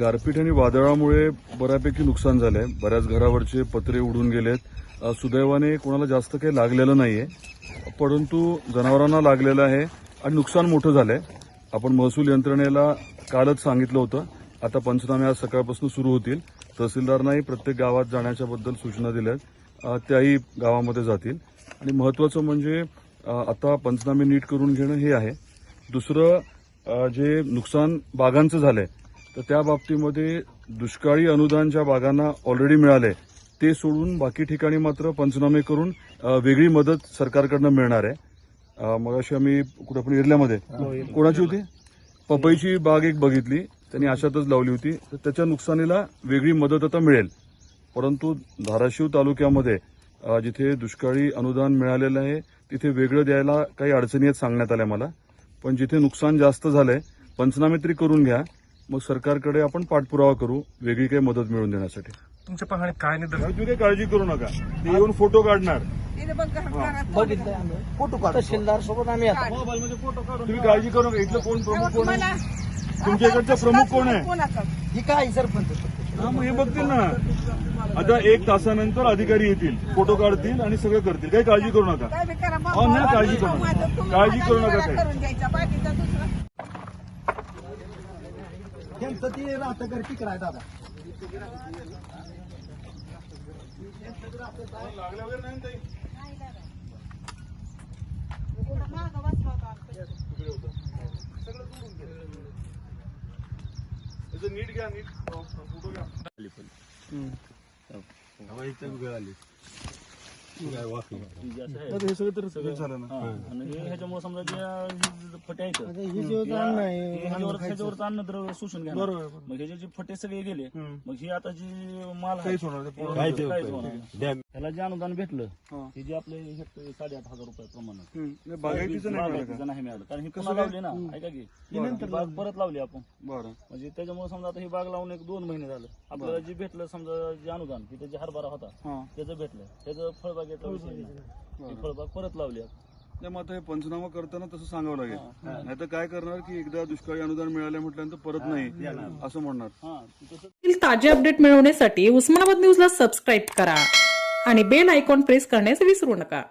गारपीट आणि वादळामुळे बऱ्यापैकी नुकसान झालंय. बऱ्याच घरावरचे पत्रे उडून गेलेत. सुदैवाने कोणाला जास्त काही लागलेलं नाहीये. परंतु जनावरांना लागलेलं आहे आणि नुकसान मोठं झालंय. आपण महसूल यंत्रणेला कालच सांगितलं होतं. आता पंचनामे आज सकाळपासून सुरू होतील. तहसीलदारांनाही प्रत्येक गावात जाण्याच्या बद्दल सूचना दिल्यात. अ, त्याही गावामध्ये जातील. आणि महत्वाचं म्हणजे आता पंचनामे नीट करून घेणं हे आहे. दुसरं जे नुकसान बागांचं झालंय तर त्या बाबतीमध्ये दुष्काळी अनुदान ज्या बागांना ऑलरेडी मिळाले ते सोडून बाकी ठिकाणी मात्र पंचनामे करून वेगळी मदत सरकारकडनं मिळणार आहे. मग अशी आम्ही कुठं पण एरल्यामध्ये कोणाची होती? पपईची बाग एक बघितली. त्यांनी अशातच लावली होती. तर त्याच्या नुकसानीला वेगळी मदत आता मिळेल. परंतु धाराशिव तालुक्यामध्ये जिथे दुष्काळी अनुदान मिळालेलं आहे तिथे वेगळं द्यायला काही अडचणी आहेत सांगण्यात आल्या मला. पण जिथे नुकसान जास्त झालंय पंचनामे तरी करून घ्या. मग सरकारकडे आपण पाठपुरावा करू वेगळी काही मदत मिळवून देण्यासाठी. तुमच्या पाहणे काय निदर्शन तुम्ही काही काळजी करू नका. ते येऊन फोटो काढणार. फोटो काढतो. तहसीलदार सोबत आम्ही तुम्ही काळजी करू नका. इथलं कोण प्रमुख कोण आहे तुमच्या इकडचा प्रमुख कोण आहे? ही काय सरपंच? हा मग हे बघतील ना. आता एक तासानंतर अधिकारी येतील फोटो काढतील आणि सगळं करतील. काही काळजी करू नका. अहो, नाही काळजी करू नका. काळजी करू नका काही त्यांचं ते राहतं घर तिकडं आहे दादा. त्याचं नीट घ्या नीट. फोटो घ्या. आता हे सगळं तर सगळं. झालं ना. आणि हे ह्याच्यामुळे समजा जे फटे आहेत. ही अन्न हे शोषून घ्या बरोबर बरोबर. मग ह्याचे जे फटे सगळे गेले. मग ही आता जी माल आहे काहीच होणार ते. त्याला जे अनुदान भेटलं हा. हे जे आपले साडेआठ हजार रुपये प्रमाण. हम्म. नाही, बागायतीचं नाही मिळालं का? नाही मिळालं. कारण ही पुन्हा लावली ना ऐका की ही नंतर बाग परत लावली आपण. बरं. म्हणजे त्याच्यामुळे समजा आता ही बाग लावून एक दोन महिने झालं. आपल्याला जे भेटलं समजा जे अनुदान की त्याचे हरभरा होता हा. त्याचं भेटलं. त्याचं फळबागेचा विषय नाही. ही फळबाग परत लावली आपण. नाही मग आता हे पंचनामा करताना तसं सांगावं लागेल. नाही तर काय करणार की एकदा दुष्काळी अनुदान मिळालं म्हटल्यानंतर परत नाही असं म्हणणार. हा तसं ताजे अपडेट मिळवण्यासाठी उस्मानाबाद न्यूजला सबस्क्राईब करा. आणि बेल आयकॉन प्रेस करण्यास विसरू नका.